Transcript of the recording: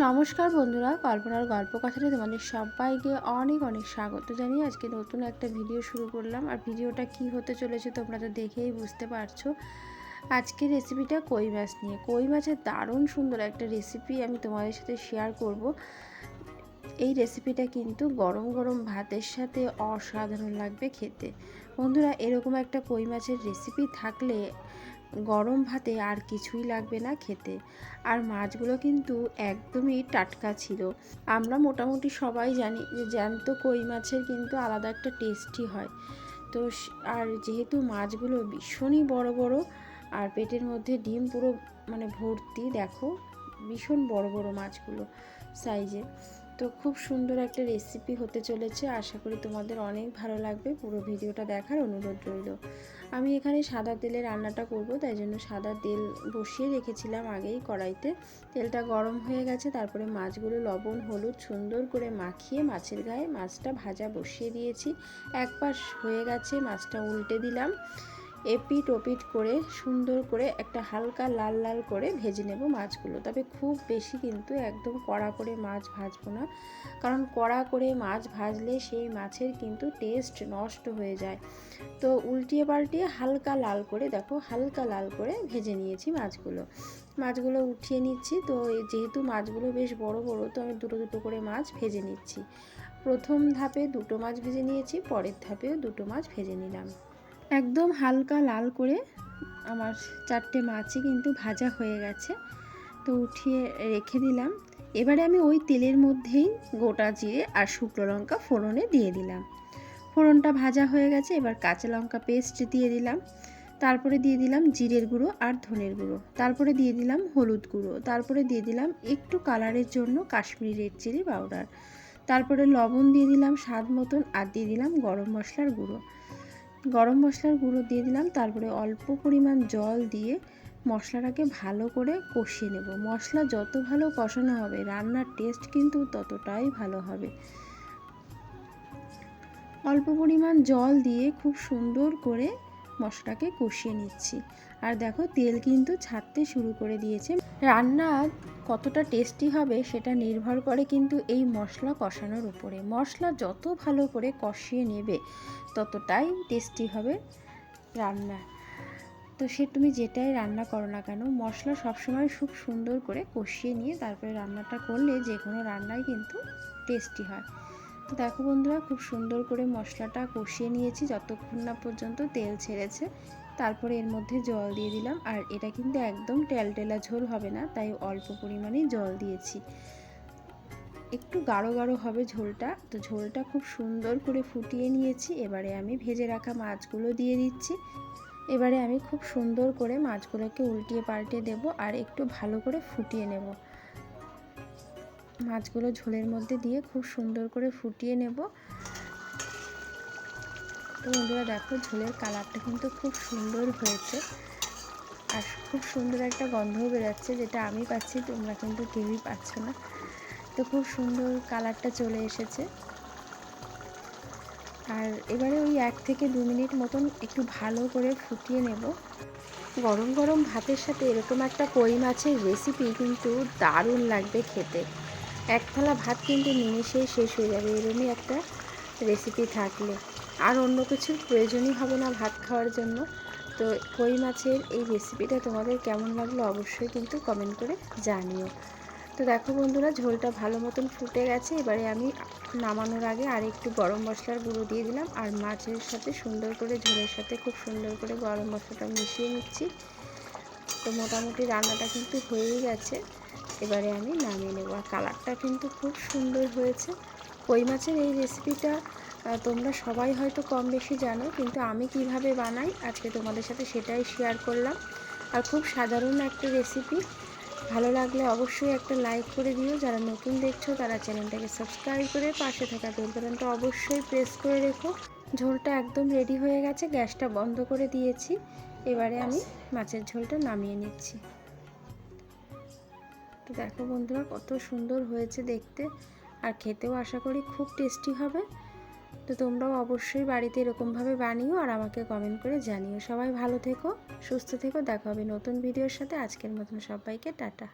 নমস্কার বন্ধুরা, কল্পনার গল্প কথাতে তোমাদের সবাইকে অনেক অনেক স্বাগত জানিয়ে আজকে নতুন একটা ভিডিও শুরু করলাম। আর ভিডিওটা কি হতে চলেছে তোমরা তো দেখেই বুঝতে পারছ। আজকের রেসিপিটা কই মাছ নিয়ে? কই মাছের দারুণ সুন্দর একটা রেসিপি আমি তোমাদের সাথে শেয়ার করব। এই রেসিপিটা কিন্তু গরম গরম ভাতের সাথে অসাধারণ লাগবে খেতে। বন্ধুরা, এরকম একটা কই মাছের রেসিপি থাকলে গরম ভাতে আর কিছুই লাগবে না খেতে। আর মাছগুলো কিন্তু একদমই টাটকা ছিল। আমরা মোটামুটি সবাই জানি যে জ্যান্ত কই মাছের কিন্তু আলাদা একটা টেস্টি হয়। তো আর যেহেতু মাছগুলো ভীষণই বড় বড়, আর পেটের মধ্যে ডিম পুরো মানে ভর্তি, দেখো, ভীষণ বড় বড় মাছগুলো সাইজে তো খুব সুন্দর একটা রেসিপি হতে চলেছে। আশা করি তোমাদের অনেক ভালো লাগবে পুরো ভিডিওটা দেখার অনুরোধ রইল। আমি এখানে সাদা তেলে রান্নাটা করব, তাই জন্য সাদা তেল বসিয়ে রেখেছিলাম আগেই কড়াইতে। তেলটা গরম হয়ে গেছে, তারপরে মাছগুলো লবণ, হলুদ, সুন্দর করে মাখিয়ে মাছের গায়ে মাছটা ভাজা বসিয়ে দিয়েছি। এক পাশ হয়ে গেছে, মাছটা উল্টে দিলাম। এপিট ওপিট করে, সুন্দর করে একটা হালকা লাল লাল করে ভেজে নেব মাছগুলো। তবে খুব বেশি কিন্তু একদম কড়া করে মাছ ভাজবো না। কারণ কড়া করে মাছ ভাজলে সেই মাছের কিন্তু টেস্ট নষ্ট হয়ে যায়। তো উল্টিয়ে পাল্টিয়ে হালকা লাল করে দেখো, হালকা লাল করে ভেজে নিয়েছি মাছগুলো। মাছগুলো উঠিয়ে নিচ্ছি। তো যেহেতু মাছগুলো বেশ বড় বড়, তো আমি দুটো দুটো করে মাছ ভেজে নিচ্ছি। প্রথম ধাপে দুটো মাছ ভেজে নিয়েছি, পরের ধাপেও দুটো মাছ ভেজে নিলাম। একদম হালকা লাল করে আমার চারটে মাছই কিন্তু ভাজা হয়ে গেছে। তো উঠিয়ে রেখে দিলাম। এবারে আমি ওই তেলের মধ্যেই গোটা জিরে আর শুকনো লঙ্কা ফোড়নে দিয়ে দিলাম। ফোড়নটা ভাজা হয়ে গেছে, এবার কাঁচা লঙ্কা পেস্ট দিয়ে দিলাম। তারপরে দিয়ে দিলাম জিরের গুঁড়ো আর ধনের গুঁড়ো। তারপরে দিয়ে দিলাম হলুদ গুঁড়ো। তারপরে দিয়ে দিলাম একটু কালারের জন্য কাশ্মীরি রেড চিলি পাউডার। তারপরে লবণ দিয়ে দিলাম স্বাদ মতন আর দিয়ে দিলাম গরম মশলার গুঁড়ো। গরম মশলার গুঁড়ো দিয়ে দিলাম, তারপরে অল্প পরিমাণ জল দিয়ে মশলাটাকে ভালো করে কষিয়ে নেব। মশলা যত ভালো কষানো হবে, রান্নার টেস্ট কিন্তু ততটাই ভালো হবে। অল্প পরিমাণ জল দিয়ে খুব সুন্দর করে মশলাটাকে কষিয়ে নিচ্ছি। আর দেখো, তেল কিন্তু ছাড়তে শুরু করে দিয়েছে। রান্না কতটা টেস্টি হবে সেটা নির্ভর করে কিন্তু এই মশলা কষানোর উপরে। মশলা যত ভালো করে কষিয়ে নেবে, ততটাই টেস্টি হবে রান্না। তো সে তুমি যেটাই রান্না করো না কেন, মশলা সবসময় খুব সুন্দর করে কষিয়ে নিয়ে তারপরে রান্নাটা করলে যে কোনো রান্নাই কিন্তু টেস্টি হয়। তো দেখো বন্ধুরা, খুব সুন্দর করে মশলাটা কষিয়ে নিয়েছি, যতক্ষণ না পর্যন্ত তেল ছেড়েছে। তারপরে এর মধ্যে জল দিয়ে দিলাম। আর এটা কিন্তু একদম টেলটেলা ঝোল হবে না, তাই অল্প পরিমাণে জল দিয়েছি। একটু গাঢ় গাঢ় হবে ঝোলটা। তো ঝোলটা খুব সুন্দর করে ফুটিয়ে নিয়েছি। এবারে আমি ভেজে রাখা মাছগুলো দিয়ে দিচ্ছি। এবারে আমি খুব সুন্দর করে মাছগুলোকে উল্টিয়ে পাল্টে দেব আর একটু ভালো করে ফুটিয়ে নেব। মাছগুলো ঝোলের মধ্যে দিয়ে খুব সুন্দর করে ফুটিয়ে নেব। তো বন্ধুরা দেখো, ঝোলের কালারটা কিন্তু খুব সুন্দর হয়েছে। আর খুব সুন্দর একটা গন্ধও বেরোচ্ছে, যেটা আমি পাচ্ছি, তোমরা কিন্তু কেউই পাচ্ছ না। তো খুব সুন্দর কালারটা চলে এসেছে। আর এবারে ওই এক থেকে দু মিনিট মতন একটু ভালো করে ফুটিয়ে নেব। গরম গরম ভাতের সাথে এরকম একটা কই মাছের রেসিপি কিন্তু দারুণ লাগবে খেতে। এক থালা ভাত কিন্তু নিমেষেই শেষ হয়ে যাবে, এরমই একটা রেসিপি থাকলে। আর অন্য কিছুর প্রয়োজনই হবে না ভাত খাওয়ার জন্য। তো কই মাছের এই রেসিপিটা তোমাদের কেমন লাগল অবশ্যই কিন্তু কমেন্ট করে জানিও। তো দেখো বন্ধুরা, ঝোলটা ভালো মতন ফুটে গেছে। এবারে আমি নামানোর আগে আর একটু গরম মশলার গুঁড়ো দিয়ে দিলাম আর মাছের সাথে সুন্দর করে ঝোলের সাথে খুব সুন্দর করে গরম মশলাটা মিশিয়ে নিচ্ছি। তো মোটামুটি রান্নাটা কিন্তু হয়েই গেছে। এবারে আমি নামিয়ে নেব। আর কালারটা কিন্তু খুব সুন্দর হয়েছে। কই মাছের এই রেসিপিটা তোমরা সবাই হয়তো কম বেশি জানো, কিন্তু আমি কীভাবে বানাই, আজকে তোমাদের সাথে সেটাই শেয়ার করলাম। আর খুব সাধারণ একটা রেসিপি ভালো লাগলে অবশ্যই একটা লাইক করে দিও। যারা নতুন দেখছ, তারা চ্যানেলটাকে সাবস্ক্রাইব করে পাশে থাকা বেল বাটনটা অবশ্যই প্রেস করে রেখো। ঝোলটা একদম রেডি হয়ে গেছে, গ্যাসটা বন্ধ করে দিয়েছি। এবারে আমি মাছের ঝোলটা নামিয়ে নিচ্ছি। তো দেখো বন্ধুরা, কত সুন্দর হয়েছে দেখতে। আর খেতেও আশা করি খুব টেস্টি হবে। তো তোমরাও অবশ্যই বাড়িতে এরকমভাবে বানিও আর আমাকে কমেন্ট করে জানিও। সবাই ভালো থেকো, সুস্থ থেকো, দেখা হবে নতুন ভিডিওর সাথে। আজকের মতন সবাইকে টাটা।